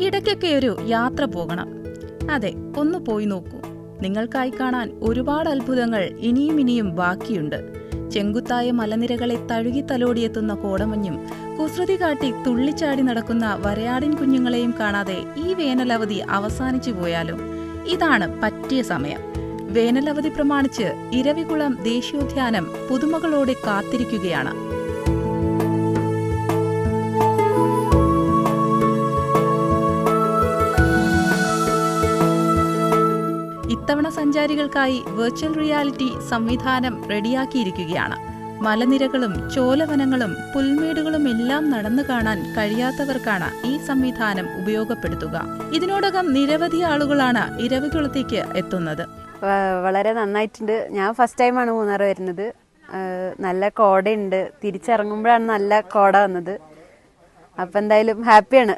ഇടയ്ക്കൊക്കെ ഒരു യാത്ര പോകണം. അതെ ഒന്ന് പോയി നോക്കൂ. നിങ്ങൾക്കായി കാണാൻ ഒരുപാട് അത്ഭുതങ്ങൾ ഇനിയും ഇനിയും ബാക്കിയുണ്ട്. ചെങ്കുത്തായ മലനിരകളെ തഴുകി തലോടിയെത്തുന്ന കോടമഞ്ഞും കുസൃതി കാട്ടി തുള്ളിച്ചാടി നടക്കുന്ന വരയാടിൻ കുഞ്ഞുങ്ങളെയും കാണാതെ ഈ വേനലവധി അവസാനിച്ചു പോയാലും ഇതാണ് പറ്റിയ സമയം. വേനലവധി പ്രമാണിച്ച് ഇരവികുളം ദേശീയോദ്യാനം പുതുമകളോടെ കാത്തിരിക്കുകയാണ്. ഇത്തവണ സഞ്ചാരികൾക്കായി വെർച്വൽ റിയാലിറ്റി സംവിധാനം റെഡിയാക്കിയിരിക്കുകയാണ്. മലനിരകളും ചോലവനങ്ങളും പുൽമേടുകളും എല്ലാം നടന്നു കാണാൻ കഴിയാത്തവർക്കാണ് ഈ സംവിധാനം ഉപയോഗപ്പെടുത്തുക. ഇതിനോടകം നിരവധി ആളുകളാണ് ഇരവികുളത്തേക്ക് എത്തുന്നത്. വളരെ നന്നായിട്ടുണ്ട്. ഞാൻ ഫസ്റ്റ് ടൈമാണ് മൂന്നാർ വരുന്നത്. നല്ല കോടയുണ്ട്. തിരിച്ചിറങ്ങുമ്പോഴാണ് നല്ല കോട വന്നത്. അപ്പം എന്തായാലും ഹാപ്പിയാണ്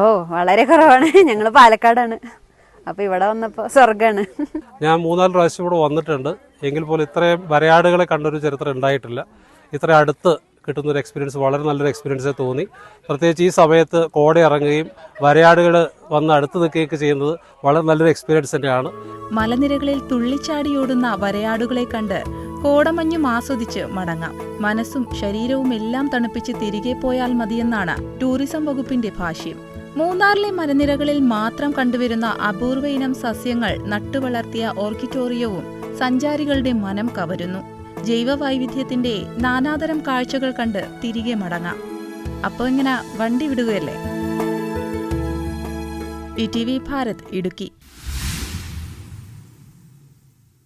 ഓ വളരെ കുറവാണ്. ഞങ്ങൾ പാലക്കാടാണ്. അപ്പം ഇവിടെ വന്നപ്പോൾ സ്വർഗമാണ് ഞാൻ മൂന്നാൽ പ്രാവശ്യം ഇവിടെ വന്നിട്ടുണ്ട്. എങ്കിൽ പോലും ഇത്രയും വരയാടുകളെ കണ്ടൊരു ചരിത്രം ഉണ്ടായിട്ടില്ല. ഇത്ര അടുത്ത് കിട്ടുന്ന ഒരു എക്സ്പീരിയൻസ് വളരെ നല്ലൊരു എക്സ്പീരിയൻസ് തോന്നി. പ്രത്യേകിച്ച് ഈ സമയത്ത് കോട ഇറങ്ങുകയും വരയാടുകൾ വന്ന് അടുത്ത് നിൽക്കുകയൊക്കെ ചെയ്യുന്നത് വളരെ നല്ലൊരു എക്സ്പീരിയൻസ് തന്നെയാണ്. മലനിരകളിൽ തുള്ളിച്ചാടിയോടുന്ന വരയാടുകളെ കണ്ട് കോടമഞ്ഞും ആസ്വദിച്ച് മടങ്ങാം. മനസ്സും ശരീരവും എല്ലാം തണുപ്പിച്ച് തിരികെ പോയാൽ മതിയെന്നാണ് ടൂറിസം വകുപ്പിന്റെ ഭാഷ്യം. മൂന്നാറിലെ മലനിരകളിൽ മാത്രം കണ്ടുവരുന്ന അപൂർവ ഇനം സസ്യങ്ങൾ നട്ടുവളർത്തിയ ഓർക്കിറ്റോറിയവും സഞ്ചാരികളുടെ മനം കവരുന്നു. ജൈവ വൈവിധ്യത്തിന്റെ നാനാതരം കാഴ്ചകൾ കണ്ട് തിരികെ മടങ്ങാം. അപ്പോൾ ഇങ്ങനെ വണ്ടി വിടുകയല്ലേ? ഭാരത് ഇടുക്കി.